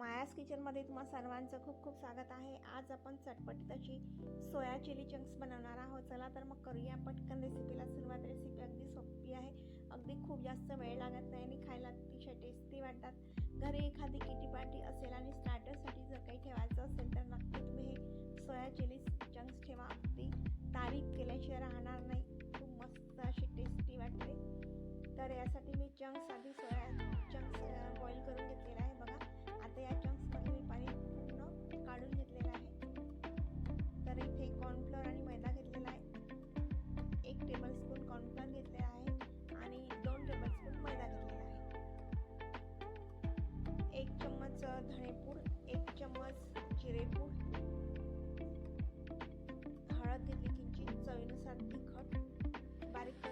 मायास किचनमध्ये तुम्हा सर्वांचं खूप खूप स्वागत आहे. आज आपण चटपटीत अशी सोया चिली चंक्स बनवणार आहोत. चला तर मग करूया पटकन रेसिपीला सुरुवात. रेसिपी अगदी सोपी आहे. अगदी खूप जास्त वेळ लागत नाही आणि खायला अतिशय टेस्टी वाटतात. घरी एखादी किटी पार्टी असेल आणि स्टार्टरसाठी जर काही ठेवायचं असेल तर नक्की तुम्ही हे सोया चिली चंक्स ठेवा. अगदी तारीफ केल्याशिवाय राहणार नाही. खूप मस्त अशी टेस्टी वाटते. तर यासाठी मी चंक्स आधी सोया चंक्स बॉईल करून घेतलेला धणेपूड एक चम्मच जिरेपूड हळद घेतली किंचित चवीनुसार तिखट बारीक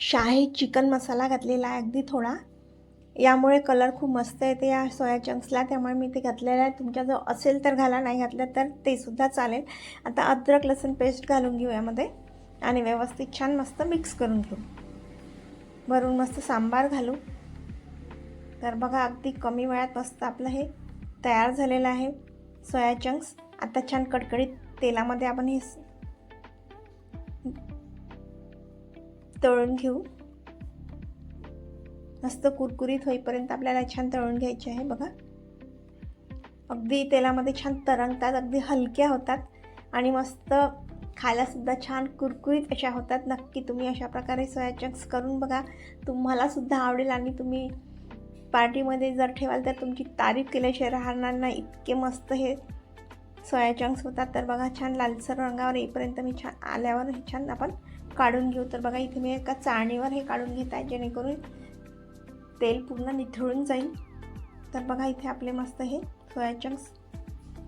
शाही चिकन मसाला घातलेला आहे अगदी थोडा. यामुळे कलर खूप मस्त येते या सोया चंक्सला त्यामुळे मी ते घातलेलं आहे. तुमच्याजवळ असेल तर घाला नाही घातलं तर ते सुद्धा चालेल. आता अद्रक लसूण पेस्ट घालून घेऊ यामध्ये. आणि व्यवस्थित छान मस्त मिक्स करून घेऊ. भरून मस्त सांबार घालू. तर बघा अगदी कमी वेळात मस्त आपलं हे तयार झालेलं आहे. सोया चंक्स आता छान कडकडीत तेलामध्ये आपण हे तळून घेऊ. मस्त कुरकुरीत होईपर्यंत आपल्याला छान तळून घ्यायचे आहे बघा. अगदी तेलामध्ये छान तरंगतात अगदी हलक्या होतात आणि मस्त खायलासुद्धा छान कुरकुरीत अशा होतात. नक्की तुम्ही अशा प्रकारे सोया चंक्स करून बघा. तुम्हालासुद्धा आवडेल आणि तुम्ही पार्टीमध्ये जर ठेवाल तर तुमची तारीफ केल्याशिवाय राहणार नाही. इतके मस्त हे सोया चंक्स होतात तर बघा छान लालसर रंगावर येईपर्यंत मी छान आल्यावर हे छान आपण काढून घेऊ. तर बघा इथे मी एका चाळणीवर हे काढून घेत आहे जेणेकरून तेल पूर्ण निथळून जाईल. तर बघा इथे आपले मस्त हे सोया चंक्स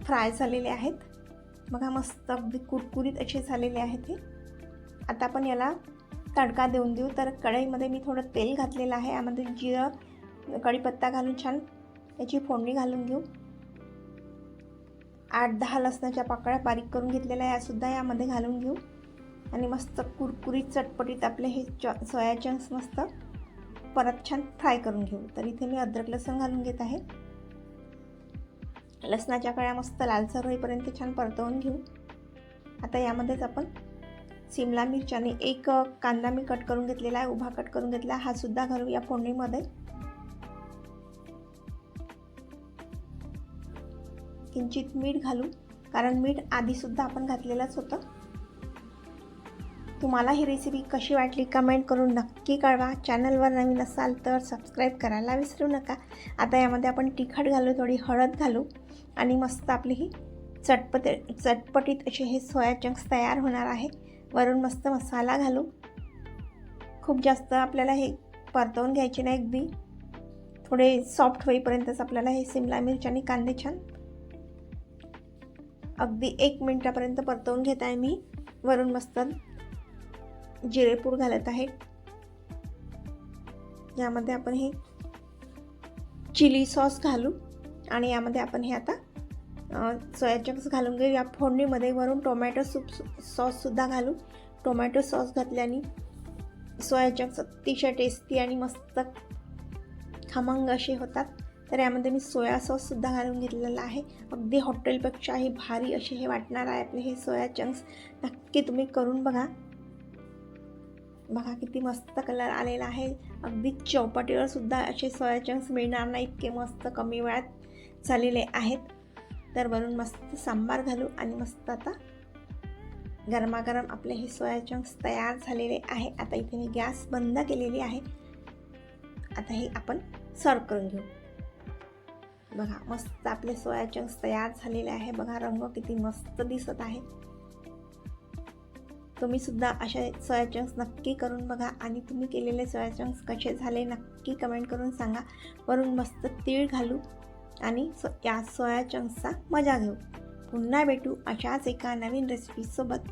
फ्राय झालेले आहेत. बघा मस्त अगदी कुरकुरीत असे झालेले आहेत हे. आता आपण याला तडका देऊन देऊ. तर कढईमध्ये मी थोडं तेल घातलेलं आहे. यामध्ये जिरं कढीपत्ता घालून छान याची फोडणी घालून घेऊ. आठ दहा लसणाच्या पाकळ्या बारीक करून घेतलेल्या यासुद्धा यामध्ये घालून घेऊ. आणि मस्त कुरकुरीत चटपटीत आपले हे च सोया चंक्स मस्त परत छान फ्राय करून घेऊ. तर इथे मी अद्रक लसूण घालून घेत आहे. लसणाच्या कळ्या मस्त लालसर होईपर्यंत छान परतवून घेऊ. आता यामध्येच आपण सिमला मिरची आणि एक कांदा मी कट करून घेतलेला आहे उभा कट करून घेतला आहे. हा सुद्धा घालू या फोडणीमध्ये. किंचित मीठ घालू कारण मीठ आधीसुद्धा आपण घातलेलंच होतं. तुम्हाला ही रेसिपी कशी वाटली कमेंट करून नक्की कळवा. चॅनलवर नवीन असाल तर सबस्क्राईब करायला विसरू नका. आता यामध्ये आपण तिखट घालू थोडी हळद घालू आणि मस्त आपली ही चटपट चटपटीत असे हे सोया चंक्स तयार होणार आहे वरून मस्त मसाला घालू. खूप जास्त आपल्याला हे परतवून घ्यायचे नाही अगदी. थोडे सॉफ्ट होईपर्यंतच आपल्याला हे सिमला मिरची आणि कांदे छान अगदी एक मिनटापर्यंत परतवून घेत आहे मी. वरून मस्त जिरेपूड घालत आहे. यामध्ये आपण हे चिली सॉस घालू आणि यामध्ये आपण हे आता सोया चंक्स घालून घेऊ. या फोडणीमध्ये वरून टोमॅटो सूप सॉससुद्धा घालू. टोमॅटो सॉस घातल्याने सोया चंक्स अतिशय टेस्टी आणि मस्त खमंग असे होतात. तर यामध्ये मी सोया सॉससुद्धा घालून घेतलेला आहे. अगदी हॉटेलपेक्षाही भारी असे हे वाटणार आहे आपले हे सोया चंक्स नक्की तुम्ही करून बघा. बघा किती मस्त कलर आलेला आहे. अगदी चौपाटीवर सुद्धा असे सोया चंक्स मिळणार नाही इतके मस्त कमी वेळात झालेले आहेत. तर वरून मस्त सांबार घालू आणि मस्त आता गरमागरम आपले हे सोया चंक्स तयार झालेले आहे. आता इथे मी गॅस बंद केलेली आहे. आता हे आपण सर्व करून घेऊ. बघा मस्त आपले सोया चंक्स तयार झालेले आहे. बघा रंग किती मस्त दिसत आहे. तुम्ही सुद्धा अशा सोया चंक्स नक्की करून बघा आणि तुम्ही केलेले सोया चंक्स कसे झाले नक्की कमेंट करून सांगा. वरून मस्त तीळ घालू आणि सो या सोया चंक्सचा मजा घेऊ. पुन्हा भेटू अशाच एका नवीन रेसिपीसोबत